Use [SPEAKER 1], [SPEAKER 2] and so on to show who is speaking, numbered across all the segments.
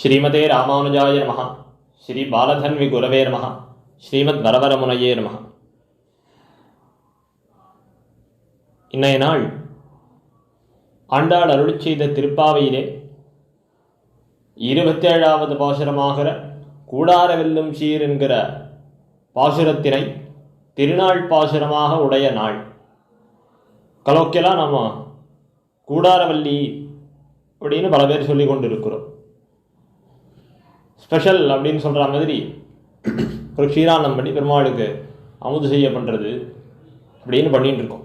[SPEAKER 1] ஸ்ரீமதே ராமானுஜாய நம ஸ்ரீ பாலதன்வி குரவே நம ஸ்ரீமத் வரவரமுனையே நம இன்றைய நாள் ஆண்டாள் அருள் செய்த திருப்பாவையிலே இருபத்தேழாவது பாசுரமாகிற கூடார வெல்லும் சீர் என்கிற பாசுரத்தினை திருநாள் பாசுரமாக உடைய நாள். கலோக்கியெல்லாம் நம்ம கூடாரவல்லி அப்படின்னு பல பேர் சொல்லி கொண்டிருக்கிறோம். ஸ்பெஷல் அப்படின்னு சொல்கிற மாதிரி ஒரு க்ஷீரானம் பண்ணி பெருமாளுக்கு அமுது செய்ய பண்ணுறது அப்படின்னு பண்ணிட்டு இருக்கோம்.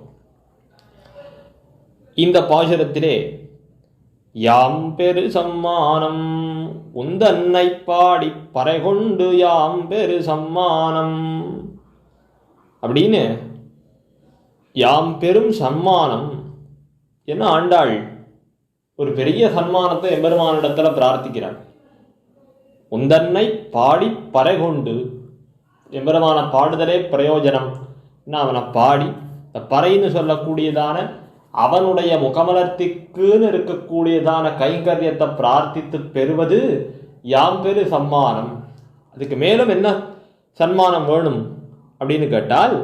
[SPEAKER 1] இந்த பாசுரத்திலே யாம் பெரு சம்மானம் உந்தன்னை பாடி பறைகொண்டு யாம் பெரு சம்மானம் அப்படின்னு யாம் பெரும் சன்மானம் என்ன ஆண்டாள்? ஒரு பெரிய சன்மானத்தை எம்பெருமானிடத்தில் பிரார்த்திக்கிறாள். உந்தன்னை பாடி பறைகொண்டு எம்பெருமான பாடுதலே பிரயோஜனம். என்ன அவனை பாடி? இந்த பறைன்னு சொல்லக்கூடியதான அவனுடைய முகமலர்த்திக்குன்னு இருக்கக்கூடியதான கைங்கரியத்தை பிரார்த்தித்து பெறுவது யாம் பெரு சம்மானம். அதுக்கு மேலும் என்ன சன்மானம் வேணும் அப்படின்னு கேட்டால்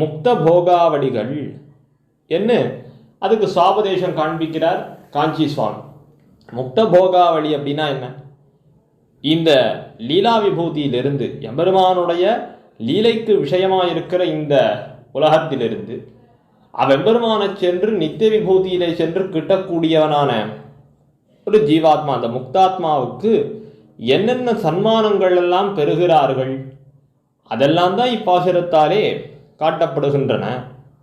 [SPEAKER 1] முக்த போகாவடிகள். என்ன? அதுக்கு சாபதேசம் காண்பிக்கிறார் காஞ்சி சுவாமி முக்த போகாவளி அப்படின்னா என்ன? இந்த லீலா விபூதியிலிருந்து எம்பெருமானுடைய லீலைக்கு விஷயமாக இருக்கிற இந்த உலகத்திலிருந்து அவ்வெம்பெருமானை சென்று நித்திய விபூதியிலே சென்று கிட்டக்கூடியவனான ஒரு ஜீவாத்மா அந்த முக்தாத்மாவுக்கு என்னென்ன சன்மானங்கள் எல்லாம் பெறுகிறார்கள் அதெல்லாம் தான் இப்பாசுரத்தாலே காட்டப்படுகின்றன.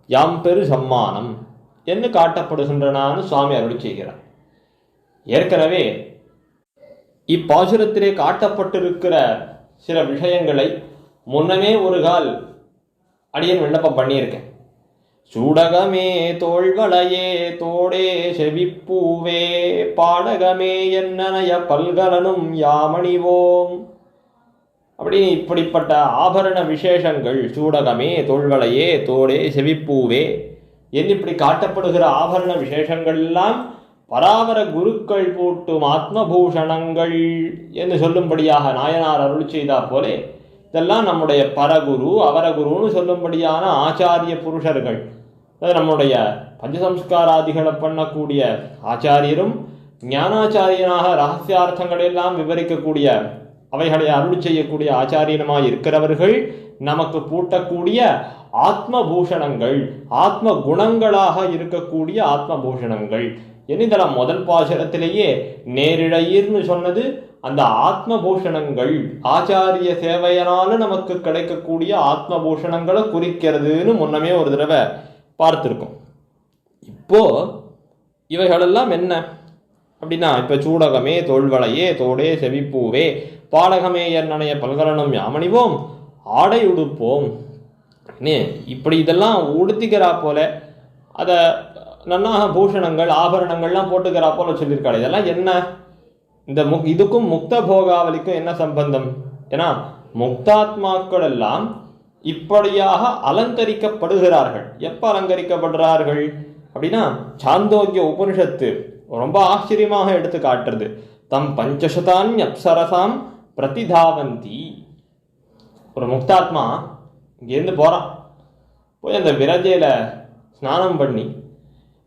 [SPEAKER 1] யாம் பெரு சம்மானம் என்று காட்டப்படுகின்றனான்னு சுவாமி அருள் செய்கிறார். ஏற்கனவே இப்பாசுரத்திலே காட்டப்பட்டிருக்கிற சில விஷயங்களை முன்னமே ஒரு கால் அடியன் விண்ணப்பம் பண்ணியிருக்கேன். சூடகமே தோள்களையே தோடே செவிப்பூவே பாடகமே என்னனைய பல்கலனும் யாமணிவோம். அப்படின்னு இப்படிப்பட்ட ஆபரண விசேஷங்கள் சூடகமே தோள்களையே தோடே செவிப்பூவே என்று இப்படி காட்டப்படுகிற ஆபரண விசேஷங்கள் எல்லாம் பராவர குருக்கள் பூட்டும் ஆத்மபூஷணங்கள் என்று சொல்லும்படியாக நாயனார் அருள் செய்தா போலே இதெல்லாம் நம்முடைய பரகுரு அவரகுருன்னு சொல்லும்படியான ஆச்சாரிய புருஷர்கள். அதாவது நம்முடைய பஞ்சசம்ஸ்காராதிகளை பண்ணக்கூடிய ஆச்சாரியரும் ஞானாச்சாரியனாக ரகசியார்த்தங்களை எல்லாம் விவரிக்கக்கூடிய அவைகளை அருள் செய்யக்கூடிய ஆச்சாரியனமாக இருக்கிறவர்கள் நமக்கு பூட்டக்கூடிய ஆத்மபூஷணங்கள் ஆத்ம குணங்களாக இருக்கக்கூடிய ஆத்மபூஷணங்கள். பூஷணங்கள் முதல் பாசுரத்திலேயே நேரிழையீர்னு சொன்னது அந்த ஆத்ம பூஷணங்கள் ஆச்சாரிய சேவையனால நமக்கு கிடைக்கக்கூடிய ஆத்மபூஷணங்களை குறிக்கிறதுன்னு முன்னமே ஒரு தடவை பார்த்துருக்கோம். இப்போ இவைகளெல்லாம் என்ன? அப்படின்னா இப்போ சூடகமே தோல்வளையே தோடே செவிப்பூவே பாடகமே என்னனைய பல்கலனம் யாமணிவோம் ஆடை உடுப்போம். இப்படி இதெல்லாம் உடுத்திக்கிறா போல அதை நன்னாக பூஷணங்கள் ஆபரணங்கள்லாம் போட்டுக்கிறா போல சொல்லியிருக்காள். இதெல்லாம் என்ன? இந்த முக் இதுக்கும் முக்த போகாவலிக்கும் என்ன சம்பந்தம்? ஏன்னா முக்தாத்மாக்கள் எல்லாம் இப்படியாக அலங்கரிக்கப்படுகிறார்கள். எப்போ அலங்கரிக்கப்படுறார்கள்? அப்படின்னா சாந்தோக்கிய உபனிஷத்து ரொம்ப ஆச்சரியமாக எடுத்து காட்டுறது. தம் பஞ்சசதான் அப்சரசாம் பிரதிதாவந்தி. ஒரு முக்தாத்மா இங்கேருந்து போகிறான் போய் அந்த விரஜையில் ஸ்நானம் பண்ணி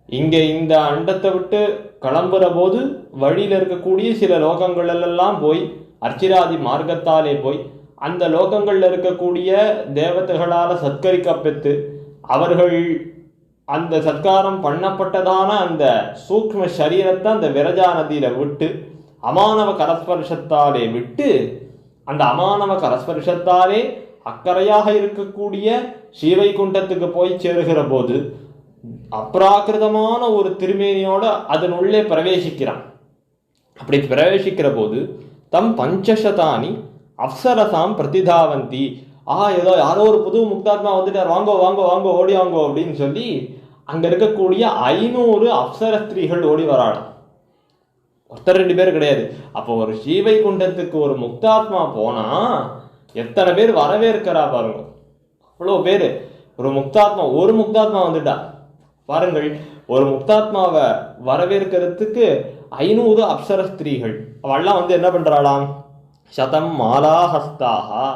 [SPEAKER 1] இங்கே இந்த அண்டத்தை விட்டு கிளம்புற போது வழியில் இருக்கக்கூடிய சில லோகங்களெல்லாம் போய் அர்ச்சிராதி மார்க்கத்தாலே போய் அந்த லோகங்களில் இருக்கக்கூடிய தேவதைகளால் சத்கரிக்கப்பெற்று அவர்கள் அந்த சத்காரம் பண்ணப்பட்டதான அந்த சூக்ம சரீரத்தை அந்த விரஜா நதியில விட்டு அமானவ கரஸ்பர்ஷத்தாலே விட்டு அந்த அமானவ கரஸ்பர்ஷத்தாலே அக்கறையாக இருக்கக்கூடிய ஸ்ரீவைகுண்டத்துக்கு போய் சேருகிற போது அப்ராக்கிருதமான ஒரு திருமேனியோட அதனுள்ளே பிரவேசிக்கிறான். அப்படி பிரவேசிக்கிற போது தம் பஞ்சசதானி அப்சரசாம் பிரதிதாவந்தி. ஆ ஏதோ யாரோ ஒரு புது முக்தாத்மா வந்துட்டார். வாங்கோ வாங்கோ வாங்கோ ஓடி வாங்கோ அப்படின்னு சொல்லி அங்க இருக்கக்கூடிய ஐநூறு அப்சர ஸ்திரீகள் ஓடி வராளாம் ஒருத்தர் ரெண்டு பேர் கிடையாது. அப்போ ஒரு சீவை குண்டத்துக்கு ஒரு முக்தாத்மா போனா எத்தனை பேர் வரவேற்கிறா பாருங்க. அவ்வளோ பேர். ஒரு முக்தாத்மா ஒரு முக்தாத்மா வந்துட்டா. பாருங்கள் ஒரு முக்தாத்மாவை வரவேற்கிறதுக்கு ஐநூறு அப்சர ஸ்திரீகள். அவெல்லாம் வந்து என்ன பண்றாளாம்? சதம் மாலாஹஸ்தாகா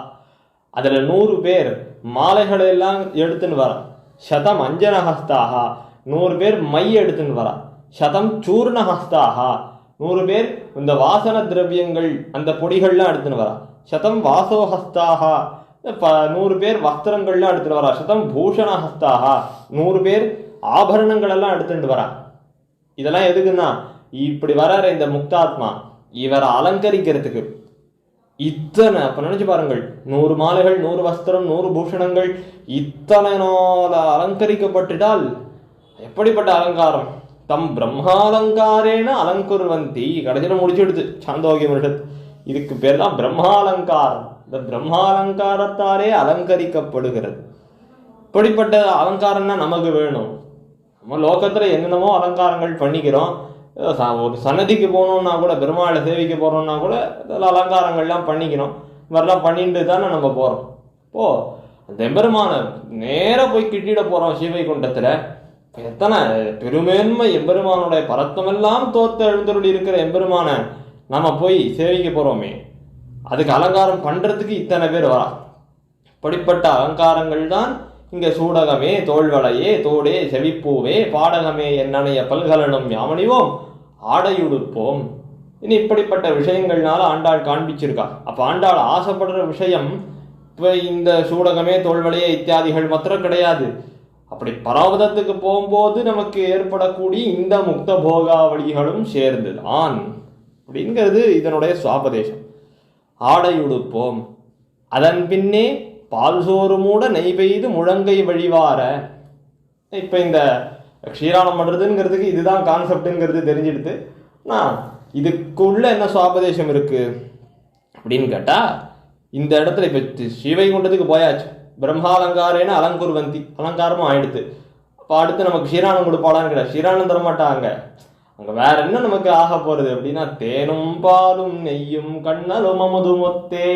[SPEAKER 1] அதுல நூறு பேர் மாலைகளை எல்லாம் எடுத்துன்னு வரா. சதம் அஞ்சனஹஸ்தாகா நூறு பேர் மை எடுத்துன்னு வரா. சதம் சூர்ணஹஸ்தாகா நூறு பேர் இந்த வாசன திரவியங்கள் அந்த பொடிகள்லாம் எடுத்துன்னு வரா. சதம் வாசோஹஸ்தாகா ப- நூறு பேர் வஸ்திரங்கள்லாம் எடுத்துட்டு வரா. சதம் பூஷணஹஸ்தாகா நூறு பேர் ஆபரணங்கள் எல்லாம் எடுத்துட்டு வரா. இதெல்லாம் எதுக்குன்னா இப்படி வராரு இந்த முக்தாத்மா இவரை அலங்கரிக்கிறதுக்கு. இத்தனை அப்ப நினைச்சு பாருங்கள் நூறு மாலைகள் நூறு வஸ்திரம் நூறு பூஷணங்கள் இத்தனை நாள் அலங்கரிக்கப்பட்டுட்டால் எப்படிப்பட்ட அலங்காரம்? தம் பிரம்மாலங்காரேன அலங்குர்வந்தி. கடைசியில் முடிச்சுடுது சாந்தோகி முருஷத் இதுக்கு பேர் தான் பிரம்மாலங்காரம். இந்த பிரம்மாலங்காரத்தாலே அலங்கரிக்கப்படுகிறது. இப்படிப்பட்ட அலங்காரம்னா நமக்கு வேணும். நம்ம லோகத்தில் என்னென்னமோ அலங்காரங்கள் பண்ணிக்கிறோம். ச- ஒரு சன்னதிக்கு போகணுன்னா கூட பெருமாளை சேவிக்க போகிறோம்னா கூட இதில் அலங்காரங்கள்லாம் பண்ணிக்கணும் இது மாதிரிலாம் பண்ணிட்டு தானே நம்ம போகிறோம் ஓ அந்த எம்பெருமான நேராக போய் கிட்டிட போகிறோம் ஸ்ரீவைகுண்டத்துல குண்டத்தில். எத்தனை பெருமேன்மை எம்பெருமானுடைய பரத்தமெல்லாம் தோத்த எழுந்தருளி இருக்கிற எம்பெருமான நம்ம போய் சேவிக்க போகிறோமே அதுக்கு அலங்காரம் பண்ணுறதுக்கு இத்தனை பேர் வரா. இப்படிப்பட்ட அலங்காரங்கள் தான் இங்க சூடகமே தோல்வளையே தோடே செவிப்பூவே பாடகமே என்னனைய பல்கலனும் யாமணிவோம். ஆடையுடுப்போம். இனி இப்படிப்பட்ட விஷயங்கள்னால ஆண்டாள் காண்பிச்சிருக்கா. அப்ப ஆண்டாள் ஆசைப்படுற விஷயம் இப்போ இந்த சூடகமே தோல்வளையே இத்தியாதிகள் மாத்திரம் கிடையாது. அப்படி பராபதத்துக்கு போகும்போது நமக்கு ஏற்படக்கூடிய இந்த முக்த போகாவளிகளும் சேர்ந்துதான் அப்படிங்கிறது இதனுடைய சுவாபதேசம். ஆடையுடுப்போம். அதன் பின்னே பால் சோறு மூட நெய் பெய்து முழங்கை வழிவார. இப்போ இந்த க்ஷீரானம் பண்ணுறதுங்கிறதுக்கு இதுதான் கான்செப்ட்டுங்கிறது தெரிஞ்சிடுது நான் இதுக்குள்ள என்ன சுவாபதேசம் இருக்கு? அப்படின்னு கேட்டா இந்த இடத்துல இப்போ ஸ்ரீவைகுண்டத்துக்கு போயாச்சு. பிரம்மாலங்காரேன அலங்குருவந்தி. அலங்காரமும் ஆயிடுத்து. அப்போ அடுத்து நமக்கு க்ஷீரானம் கொடுப்பாளான்னு கிடையாது க்ஷீரானம் தரமாட்டாங்க. அங்க வேற என்ன நமக்கு ஆக போறது அப்படின்னா தேனும் பாலும் நெய்யும் கண்ணலும் அமுது மொத்தே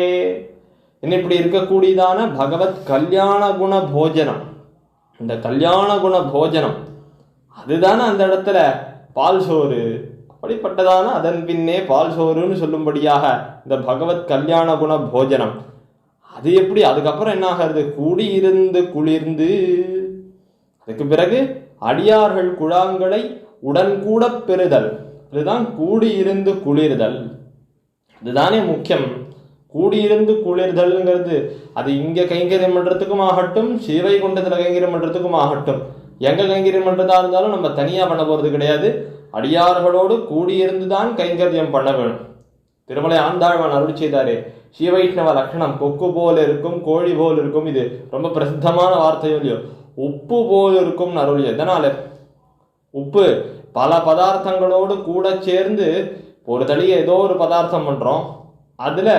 [SPEAKER 1] என்ன இப்படி இருக்கக்கூடியதான பகவத் கல்யாண குண போஜனம். இந்த கல்யாண குண போஜனம் அதுதானே அந்த இடத்துல பால் சோறு. அப்படிப்பட்டதான அதன் பின்னே பால் சோறுன்னு சொல்லும்படியாக இந்த பகவத் கல்யாண குண போஜனம். அது எப்படி? அதுக்கப்புறம் என்ன ஆகிறது? கூடியிருந்து குளிர்ந்து. அதுக்கு பிறகு அடியார்கள் குழாங்களை உடன் கூட பெறுதல். அதுதான் கூடியிருந்து குளிர்தல். அதுதானே முக்கியம். கூடியிருந்து குளிர்தல்ங்கிறது. அது இங்கே கைங்கரியம் பண்ணுறதுக்கும் ஆகட்டும் சிவை குண்டத்தில் கைங்கரியம் பண்ணுறதுக்கும் ஆகட்டும். எங்கள் கைங்கரியம் பண்ணுறதா இருந்தாலும் நம்ம தனியாக பண்ண போகிறது கிடையாது. அடியார்களோடு கூடியிருந்து தான் கைங்கரியம் பண்ண வேணும். திருமலை ஆண்டாழ்வான் அருள் செய்தாரே ஸ்ரீவைஷ்ணவ லக்ஷணம் கொக்கு போல் இருக்கும் கோழி போல் இருக்கும் இது. ரொம்ப பிரசித்தமான வார்த்தையும் இல்லையோ. உப்பு போல் இருக்கும்னு அருள் எதனால? உப்பு. பல பதார்த்தங்களோடு கூட சேர்ந்து ஒரு தளியை ஏதோ ஒரு பதார்த்தம் பண்ணுறோம் அதில்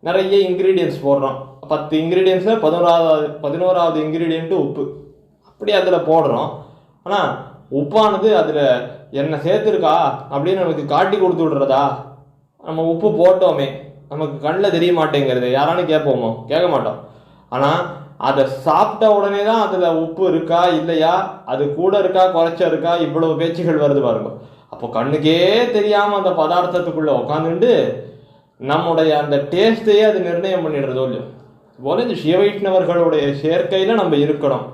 [SPEAKER 1] நிறைய இன்க்ரீடியன்ஸ் போடுறோம். பத்து இன்க்ரீடியன்ஸில் பதினோராவது பதினோராவது இன்க்ரீடியண்ட்டு உப்பு. அப்படி அதில் போடுறோம். ஆனால் உப்பானது அதில் என்ன சேர்த்துருக்கா? அப்படின்னு நமக்கு காட்டி கொடுத்து விடுறதா? நம்ம உப்பு போட்டோமே. நமக்கு கண்ணில் தெரிய மாட்டேங்கிறது. யாரானு கேட்போமோ? கேட்க மாட்டோம். ஆனால் அதை சாப்பிட்ட உடனே தான் அதில் உப்பு இருக்கா இல்லையா? அது கூட இருக்கா குறைச்ச இருக்கா? இவ்வளவு பேச்சுகள் வருது பாருங்க. அப்போ கண்ணுக்கே தெரியாமல் அந்த பதார்த்தத்துக்குள்ளே உட்காந்துட்டு நம்முடைய அந்த டேஸ்டையே அது நிர்ணயம் பண்ணிடுறதோ இல்லையோ? போல இந்த சிவவைஷ்ணவர்களுடைய சேர்க்கையில் நம்ம இருக்கணும்.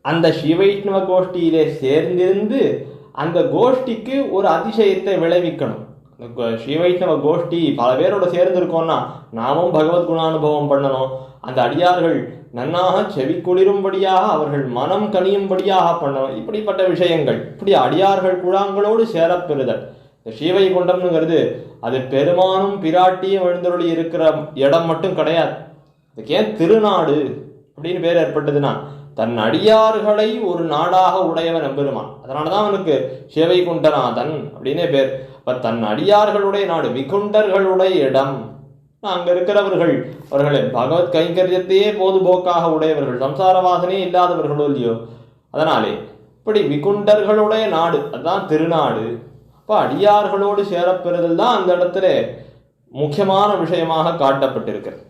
[SPEAKER 1] அந்த சிவவைஷ்ணவ கோஷ்டியிலே சேர்ந்திருந்து அந்த கோஷ்டிக்கு ஒரு அதிசயத்தை விளைவிக்கணும். இந்த ஸ்ரீவைஷ்ணவ கோஷ்டி பல பேரோட சேர்ந்திருக்கோம்னா நாமும் பகவத் குணானுபவம் பண்ணணும். அந்த அடியார்கள் நன்னாக செவி குளிரும்படியாக அவர்கள் மனம் கனியும்படியாக பண்ணணும். இப்படிப்பட்ட விஷயங்கள். இப்படி அடியார்கள் குழாங்களோடு சேரப்பெறுதல் இந்த ஸ்ரீவைகுண்டம்ங்கிறது அது பெருமானும் பிராட்டியும் எழுந்தருளி இருக்கிற இடம் மட்டும் கிடையாது. அதுக்கு ஏன் திருநாடு அப்படின்னு பேர் ஏற்பட்டதுன்னா தன் அடியார்களை ஒரு நாடாக உடையவன் எம்பெருமான். அதனாலதான் அவனுக்கு சிவைகுண்டநாதன் அப்படின்னே பேர். அப்ப தன் அடியார்களுடைய நாடு விகுண்டர்களுடைய இடம். அங்க இருக்கிறவர்கள் அவர்களை பகவத் கைங்கரியத்தையே போதுபோக்காக உடையவர்கள் சம்சார வாசனையே இல்லாதவர்களோ இல்லையோ. அதனாலே இப்படி விகுண்டர்களுடைய நாடு அதுதான் திருநாடு. இப்போ அடியார்களோடு சேரப்பெறுதல் தான் அந்த இடத்துல முக்கியமான விஷயமாக காட்டப்பட்டிருக்கிறது.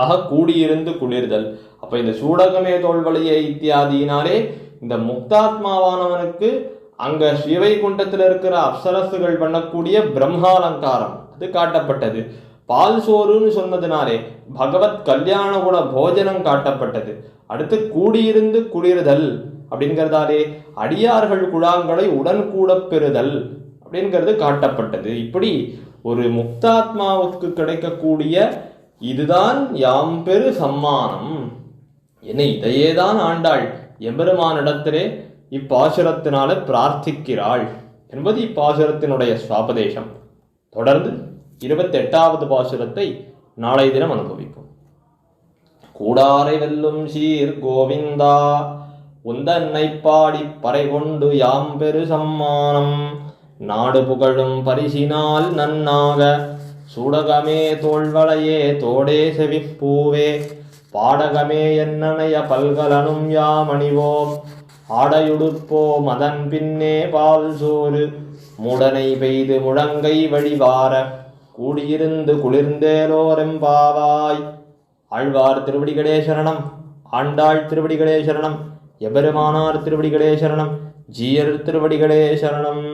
[SPEAKER 1] ஆக கூடியிருந்து குளிர்தல். அப்போ இந்த சூடகமே தோல்வழியே இத்தியாதியினாலே இந்த முக்தாத்மாவானவனுக்கு அங்க சிவைகுண்டத்தில் இருக்கிற அப்சரசுகள் பண்ணக்கூடிய பிரம்மாலங்காரம் அது காட்டப்பட்டது. பால் சோறுன்னு சொன்னதுனாலே பகவத் கல்யாண குண போஜனம் காட்டப்பட்டது. அடுத்து கூடியிருந்து குளிர்தல். அப்படிங்கிறதாலே அடியார்கள் குழாங்களை உடன் கூட பெறுதல் அப்படிங்கிறது காட்டப்பட்டது. இப்படி ஒரு முக்தாத்மாவுக்கு கிடைக்கக்கூடிய இதுதான் யாம் பெரு சம்மானம். என்ன இதையேதான் ஆண்டாள். எம்பெருமானிடத்திலே இப்பாசுரத்தினால பிரார்த்திக்கிறாள் என்பது இப்பாசுரத்தினுடைய சுவாபதேசம். தொடர்ந்து இருபத்தெட்டாவது பாசுரத்தை நாளை தினம் அனுபவிப்போம். கூடாரை வெல்லும் சீர் கோவிந்தா. உந்தன்னை பாடி பறை கொண்டு யாம் பெரு சம்மானம். நாடு புகழும் பரிசினால் நன்னாக சூடகமே தோள்வளையே தோடே செவிப்பூவே. பாடகமே என்னனைய பல்கலனும் யாம் அணிவோம் ஆடையுடுப்போம் அதன் பின்னே பால் சோறு. முடனை பெய்து முழங்கை வழிவார கூடியிருந்து குளிர்ந்தேலோரெம்பாவாய் ஆழ்வார் திருவடிகளே சரணம். ஆண்டாள் திருவடிகளே சரணம். எபெருமானார் திருவடிகளே சரணம் ஜீயர் திருவடிகளே சரணம்.